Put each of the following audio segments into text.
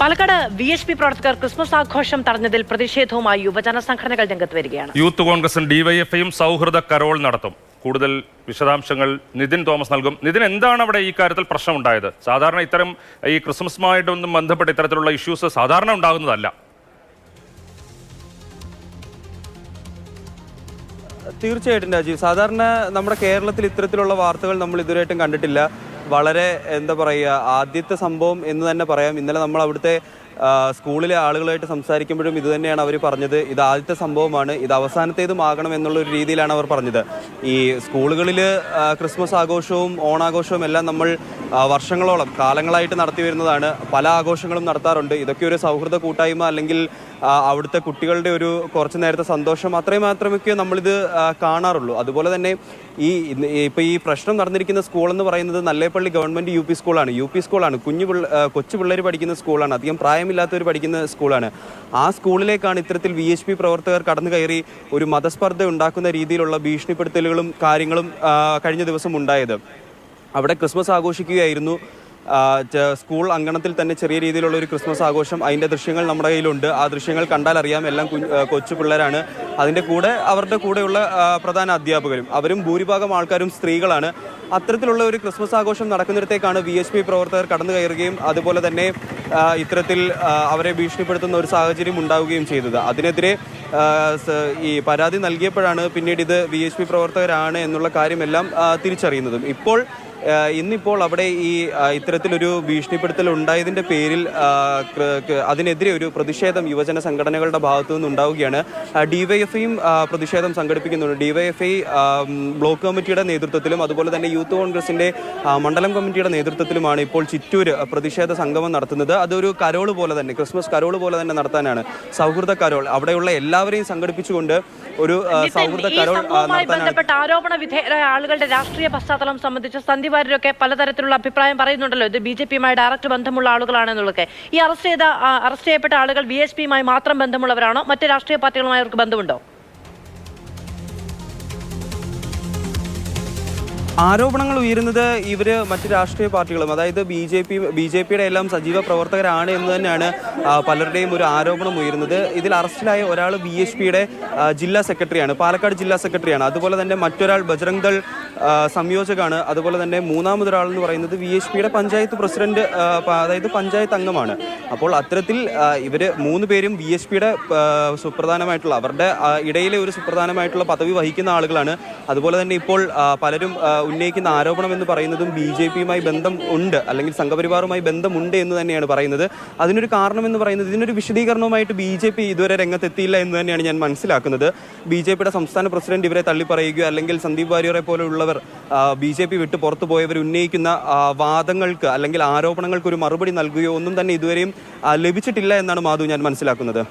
Palakkad V H P പ്രവർത്തകർ Christmas ആഘോഷം തടഞ്ഞതിൽ പ്രതിഷേധവുമായി യുവജന സംഘടനകൾ രംഗത്ത് വരികയാണ്. യൂത്ത് കോൺഗ്രസും ഡിവൈഎഫ്ഐയും സൗഹൃദ കരോൾ നടത്തും. കൂടുതൽ വിശദാംശങ്ങൾ നിതിൻ തോമസ് നൽകും. നിതിൻ എന്താണ് അവിടെ ഈ കാര്യത്തിൽ പ്രശ്നമുണ്ടായത്? സാധാരണ ഇത്തരം ഈ ക്രിസ്മസുമായിട്ടൊന്നും ബന്ധപ്പെട്ട് ഇത്തരത്തിലുള്ള ഇഷ്യൂസ് സാധാരണ ഉണ്ടാകുന്നതല്ല. തീർച്ചയായിട്ടും രാജീവ്. സാധാരണ നമ്മുടെ കേരളത്തിൽ ഇത്തരത്തിലുള്ള വാർത്തകൾ നമ്മൾ ഇതുവരെയായിട്ടും കണ്ടിട്ടില്ല. വളരെ എന്താ പറയുക ആദ്യത്തെ സംഭവം എന്ന് തന്നെ പറയാം. ഇന്നലെ നമ്മൾ അവിടുത്തെ സ്കൂളിലെ ആളുകളായിട്ട് സംസാരിക്കുമ്പോഴും ഇത് തന്നെയാണ് അവർ പറഞ്ഞത്. ഇത് ആദ്യത്തെ സംഭവമാണ്. ഇത് അവസാനത്തേതും ആകണം എന്നുള്ള ഒരു രീതിയിലാണ് അവർ പറഞ്ഞത്. ഈ സ്കൂളുകളിൽ ക്രിസ്മസ് ആഘോഷവും ഓണാഘോഷവും എല്ലാം നമ്മൾ വർഷങ്ങളോളം കാലങ്ങളായിട്ട് നടത്തി വരുന്നതാണ്. പല ആഘോഷങ്ങളും നടത്താറുണ്ട്. ഇതൊക്കെ ഒരു സൗഹൃദ കൂട്ടായ്മ അല്ലെങ്കിൽ അവിടുത്തെ കുട്ടികളുടെ ഒരു കുറച്ച് നേരത്തെ സന്തോഷം അത്രയും മാത്രമൊക്കെ നമ്മളിത് കാണാറുള്ളൂ. അതുപോലെ തന്നെ ഈ ഇപ്പം ഈ പ്രശ്നം നടന്നിരിക്കുന്ന സ്കൂൾ എന്ന് പറയുന്നത് നല്ലേപ്പള്ളി ഗവൺമെന്റ് യു പി സ്കൂളാണ്. യു പി സ്കൂളാണ്. കുഞ്ഞു പിള്ള കൊച്ചു പിള്ളേർ പഠിക്കുന്ന സ്കൂളാണ്. അധികം പ്രായമില്ലാത്തവർ പഠിക്കുന്ന സ്കൂളാണ്. ആ സ്കൂളിലേക്കാണ് ഇത്തരത്തിൽ വി എച്ച് പി പ്രവർത്തകർ കടന്നു കയറി ഒരു മതസ്പർദ്ധ ഉണ്ടാക്കുന്ന രീതിയിലുള്ള ഭീഷണിപ്പെടുത്തലുകളും കാര്യങ്ങളും കഴിഞ്ഞ ദിവസം ഉണ്ടായത്. അവിടെ ക്രിസ്മസ് ആഘോഷിക്കുകയായിരുന്നു. സ്കൂൾ അങ്കണത്തിൽ തന്നെ ചെറിയ രീതിയിലുള്ള ഒരു ക്രിസ്മസ് ആഘോഷം അതിന്റെ ദൃശ്യങ്ങൾ നമ്മുടെ കയ്യിലുണ്ട്. ആ ദൃശ്യങ്ങൾ കണ്ടാൽ അറിയാം എല്ലാം കൊച്ചു പിള്ളേരാണ്. അതിന്റെ കൂടെ അവരുടെ കൂടെയുള്ള പ്രധാന അധ്യാപകരും അവരും ഭൂരിഭാഗം ആൾക്കാരും സ്ത്രീകളാണ്. അത്തരത്തിലുള്ള ഒരു ക്രിസ്മസ് ആഘോഷം നടക്കുന്നിടത്തേക്കാണ് വി എച്ച് പി പ്രവർത്തകർ കടന്നു കയറുകയും അതുപോലെ തന്നെ ഇത്തരത്തിൽ അവരെ ഭീഷണിപ്പെടുത്തുന്ന ഒരു സാഹചര്യം ഉണ്ടാവുകയും ചെയ്തത്. അതിനെതിരെ ഈ പരാതി നൽകിയപ്പോഴാണ് പിന്നീട് ഇത് വി എച്ച് പി പ്രവർത്തകരാണ് എന്നുള്ള കാര്യമെല്ലാം തിരിച്ചറിയുന്നതും. ഇപ്പോൾ ഇന്നിപ്പോൾ അവിടെ ഈ ഇത്തരത്തിലൊരു ഭീഷണിപ്പെടുത്തൽ ഉണ്ടായതിന്റെ പേരിൽ അതിനെതിരെ ഒരു പ്രതിഷേധം യുവജന സംഘടനകളുടെ ഭാഗത്തു നിന്ന് ഉണ്ടാവുകയാണ് ഡിവൈഎഫ്ഐയും പ്രതിഷേധം സംഘടിപ്പിക്കുന്നുണ്ട്. ഡിവൈഎഫ്ഐ ബ്ലോക്ക് കമ്മിറ്റിയുടെ നേതൃത്വത്തിലും അതുപോലെ തന്നെ യൂത്ത് കോൺഗ്രസിന്റെ മണ്ഡലം കമ്മിറ്റിയുടെ നേതൃത്വത്തിലുമാണ് ഇപ്പോൾ ചിറ്റൂർ പ്രതിഷേധ സംഗമം നടത്തുന്നത്. അതൊരു കരോൾ പോലെ തന്നെ ക്രിസ്മസ് കരോൾ പോലെ തന്നെ നടത്താനാണ്. സൗഹൃദ കരോൾ അവിടെയുള്ള എല്ലാവരെയും സംഘടിപ്പിച്ചുകൊണ്ട് ഒരു സൗഹൃദ കരോൾ നടത്താനാണ്. ബന്ധപ്പെട്ട ആരോപണ വിധേയരായ ആളുകളുടെ രാഷ്ട്രീയ പശ്ചാത്തലം സംബന്ധിച്ച് സന്ദീപ് വാര്യരൊക്കെ പലതരത്തിലുള്ള അഭിപ്രായം പറയുന്നുണ്ടല്ലോ. ഇത് ബി ജെ പിയുമായി ഡയറക്റ്റ് ബന്ധമുള്ള ആളുകളാണെന്നുള്ളതൊക്കെ. ഈ അറസ്റ്റ് ചെയ്ത അറസ്റ്റ് ചെയ്യപ്പെട്ട ആളുകൾ ബി എസ് പിയുമായി മാത്രം ബന്ധമുള്ളവരാണോ? മറ്റ് രാഷ്ട്രീയ പാർട്ടികളുമായി അവർക്ക് ബന്ധമുണ്ടോ? ആരോപണങ്ങൾ ഉയരുന്നത് ഇവർ മറ്റ് രാഷ്ട്രീയ പാർട്ടികളും അതായത് B J P B J പിയുടെ എല്ലാം സജീവ പ്രവർത്തകരാണ് എന്ന് തന്നെയാണ് പലരുടെയും ഒരു ആരോപണം ഉയരുന്നത്. ഇതിൽ അറസ്റ്റിലായ ഒരാൾ ബി എച്ച് പിയുടെ ജില്ലാ സെക്രട്ടറിയാണ് പാലക്കാട് ജില്ലാ സെക്രട്ടറിയാണ്. അതുപോലെ തന്നെ മറ്റൊരാൾ ബജറംഗ് ദൾ ആ, സംയോജകാണ്. അതുപോലെ തന്നെ മൂന്നാമതൊരാൾ എന്ന് പറയുന്നത് വി എച്ച് പിയുടെ പഞ്ചായത്ത് പ്രസിഡന്റ് അതായത് പഞ്ചായത്ത് അംഗമാണ്. അപ്പോൾ അത്തരത്തിൽ ഇവർ മൂന്ന് പേരും വി എച്ച് പിയുടെ സുപ്രധാനമായിട്ടുള്ള അവരുടെ ഇടയിലെ ഒരു സുപ്രധാനമായിട്ടുള്ള പദവി വഹിക്കുന്ന ആളുകളാണ്. അതുപോലെ തന്നെ ഇപ്പോൾ പലരും ഉന്നയിക്കുന്ന ആരോപണം എന്ന് പറയുന്നതും ബി ജെ പിയുമായി ബന്ധം ഉണ്ട് അല്ലെങ്കിൽ സംഘപരിവാറുമായി ബന്ധമുണ്ട് എന്ന് തന്നെയാണ് പറയുന്നത്. അതിനൊരു കാരണം എന്ന് പറയുന്നത് ഇതിനൊരു വിശദീകരണവുമായിട്ട് ബി ജെ പി ഇതുവരെ രംഗത്തെത്തിയില്ല എന്ന് തന്നെയാണ് ഞാൻ മനസ്സിലാക്കുന്നത്. ബി ജെ പിയുടെ സംസ്ഥാന പ്രസിഡന്റ് ഇവരെ തള്ളിപ്പറയുകയോ അല്ലെങ്കിൽ സന്ദീപ് വാര്യരെ പോലെയുള്ളവർ ബി ജെ പി വിട്ട് പുറത്തു പോയവർ ഉന്നയിക്കുന്ന വാദങ്ങൾക്ക് അല്ലെങ്കിൽ ആരോപണങ്ങൾക്ക് ഒരു മറുപടി നൽകുകയോ ഒന്നും തന്നെ ഇതുവരെയും ലഭിച്ചിട്ടില്ല എന്നാണ് മാധു ഞാൻ മനസ്സിലാക്കുന്നത്.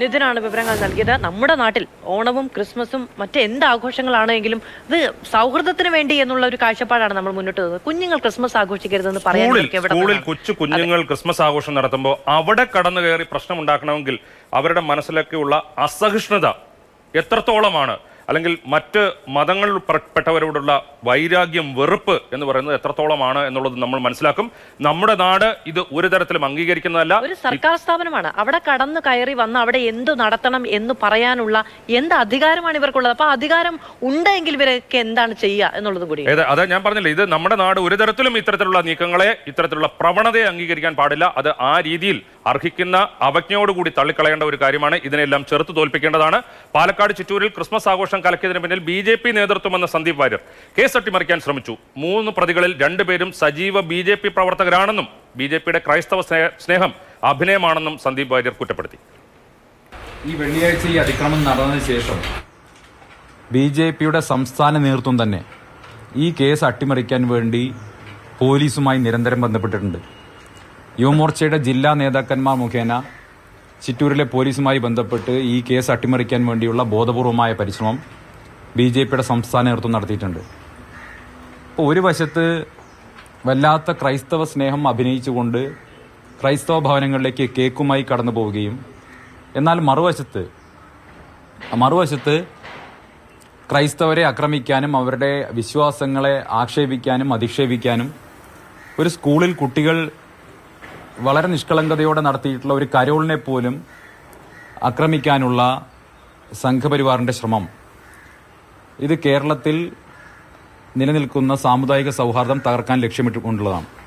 നിതിനാണ് വിവരങ്ങൾ നൽകിയത്. നമ്മുടെ നാട്ടിൽ ഓണവും ക്രിസ്മസും മറ്റെന്ത് ആഘോഷങ്ങളാണെങ്കിലും ഇത് സൗഹൃദത്തിന് വേണ്ടി എന്നുള്ള ഒരു കാഴ്ചപ്പാടാണ് നമ്മൾ മുന്നോട്ട് പോകുന്നത് കുഞ്ഞുങ്ങൾ ക്രിസ്മസ് ആഘോഷിക്കരുതെന്ന് പറയാൻ സ്കൂളിൽ എവിടെ സ്കൂളിൽ കൊച്ചു കുഞ്ഞുങ്ങൾ ക്രിസ്മസ് ആഘോഷം നടത്തുമ്പോൾ അവിടെ കടന്നു കയറി പ്രശ്നം ഉണ്ടാക്കണമെങ്കിൽ അവരുടെ മനസ്സിലൊക്കെയുള്ള അസഹിഷ്ണുത എത്രത്തോളമാണ്? അല്ലെങ്കിൽ മറ്റ് മതങ്ങളിൽ പെട്ടവരോടുള്ള വൈരാഗ്യം വെറുപ്പ് എന്ന് പറയുന്നത് എത്രത്തോളമാണ് എന്നുള്ളത് നമ്മൾ മനസ്സിലാക്കും. നമ്മുടെ നാട് ഇത് ഒരു തരത്തിലും അംഗീകരിക്കുന്നതല്ല. ഒരു സർക്കാർ സ്ഥാപനമാണ്. അവിടെ കടന്നു കയറി വന്ന് അവിടെ എന്ത് നടത്തണം എന്ന് പറയാനുള്ള എന്ത് അധികാരമാണ് ഇവർക്കുള്ളത്? അപ്പൊ അധികാരം ഉണ്ടെങ്കിൽ ഇവരൊക്കെ എന്താണ് ചെയ്യുക എന്നുള്ളത് കൂടി. അതെ ഞാൻ പറഞ്ഞില്ലേ ഇത് നമ്മുടെ നാട് ഒരു തരത്തിലും ഇത്തരത്തിലുള്ള നീക്കങ്ങളെ ഇത്തരത്തിലുള്ള പ്രവണതയെ അംഗീകരിക്കാൻ പാടില്ല. അത് ആ രീതിയിൽ അർഹിക്കുന്ന അവജ്ഞയോടുകൂടി തള്ളിക്കളയേണ്ട ഒരു കാര്യമാണ് ഇതിനെല്ലാം ചെറുത്തു തോൽപ്പിക്കേണ്ടതാണ്. പാലക്കാട് ചിറ്റൂരിൽ ക്രിസ്മസ് ആഘോഷം കലക്കിയതിന് പിന്നിൽ ബി ജെ പി നേതൃത്വം എന്ന സന്ദീപ് വാര്യർ. കേസ് അട്ടിമറിക്കാൻ ശ്രമിച്ചു. മൂന്ന് പ്രതികളിൽ രണ്ടുപേരും സജീവ ബി ജെ പി പ്രവർത്തകരാണെന്നും ബി ജെ പിയുടെ ക്രൈസ്തവ സ്നേ- സ്നേഹം അഭിനയമാണെന്നും സന്ദീപ് വാര്യർ കുറ്റപ്പെടുത്തി. ഈ വെള്ളിയാഴ്ച ഈ അതിക്രമം നടന്നതിന് ശേഷം ബി ജെ പിയുടെ സംസ്ഥാന നേതൃത്വം തന്നെ ഈ കേസ് അട്ടിമറിക്കാൻ വേണ്ടി പോലീസുമായി നിരന്തരം ബന്ധപ്പെട്ടിട്ടുണ്ട്. യുവമോർച്ചയുടെ ജില്ലാ നേതാക്കന്മാർ മുഖേന ചിറ്റൂരിലെ പോലീസുമായി ബന്ധപ്പെട്ട് ഈ കേസ് അട്ടിമറിക്കാൻ വേണ്ടിയുള്ള ബോധപൂർവമായ പരിശ്രമം ബി ജെ പിയുടെ സംസ്ഥാന നേതൃത്വം നടത്തിയിട്ടുണ്ട്. അപ്പോൾ ഒരു വശത്ത് വല്ലാത്ത ക്രൈസ്തവ സ്നേഹം അഭിനയിച്ചുകൊണ്ട് ക്രൈസ്തവ ഭവനങ്ങളിലേക്ക് കേക്കുമായി കടന്നു പോവുകയും എന്നാൽ മറുവശത്ത് മറുവശത്ത് ക്രൈസ്തവരെ ആക്രമിക്കാനും അവരുടെ വിശ്വാസങ്ങളെ ആക്ഷേപിക്കാനും അധിക്ഷേപിക്കാനും ഒരു സ്കൂളിൽ കുട്ടികൾ വളരെ നിഷ്കളങ്കതയോടെ നടത്തിയിട്ടുള്ള ഒരു കരോളിനെ പോലും ആക്രമിക്കാനുള്ള സംഘപരിവാറിന്റെ ശ്രമം. ഇത് കേരളത്തിൽ നിലനിൽക്കുന്ന സാമുദായിക സൗഹാർദ്ദം തകർക്കാൻ ലക്ഷ്യമിട്ടുകൊണ്ടുള്ളതാണ്.